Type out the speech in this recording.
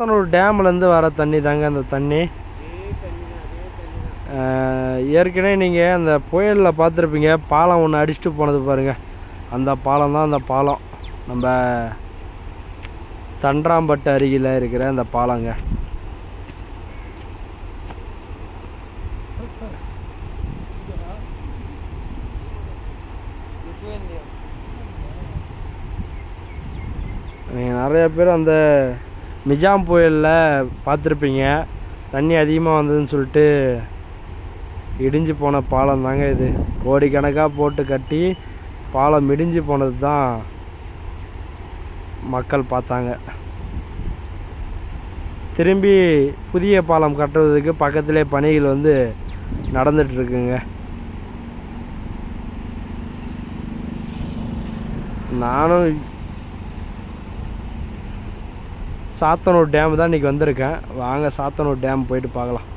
சத்தனூர் டேம்லேருந்து வர தண்ணி தாங்க அந்த தண்ணி? ஏற்கனவே நீங்கள் அந்த புயலில் பார்த்துருப்பீங்க பாலம் ஒன்று அடிச்சுட்டு போனது பாருங்கள் அந்த பாலம் தான் அந்த பாலம். நம்ம தன்றாம்பட்டு அருகில் இருக்கிற அந்த பாலங்க. நீங்கள் நிறைய பேர் அந்த மிஜாம் புயலில் பார்த்துருப்பீங்க. தண்ணி அதிகமாக வந்ததுன்னு சொல்லிட்டு இடிஞ்சு போன பாலம் தாங்க இது. கோடிக்கணக்காக போட்டு கட்டி பாலம் இடிஞ்சு போனது தான் மக்கள் பார்த்தாங்க. திரும்பி புதிய பாலம் கட்டுறதுக்கு பக்கத்திலே பணிகள் வந்து நடந்துட்டுருக்குங்க. நானும் சாத்தனூர் டேம் தான் இன்றைக்கி வந்திருக்கேன். வாங்க சாத்தனூர் டேம் போயிட்டு பார்க்கலாம்.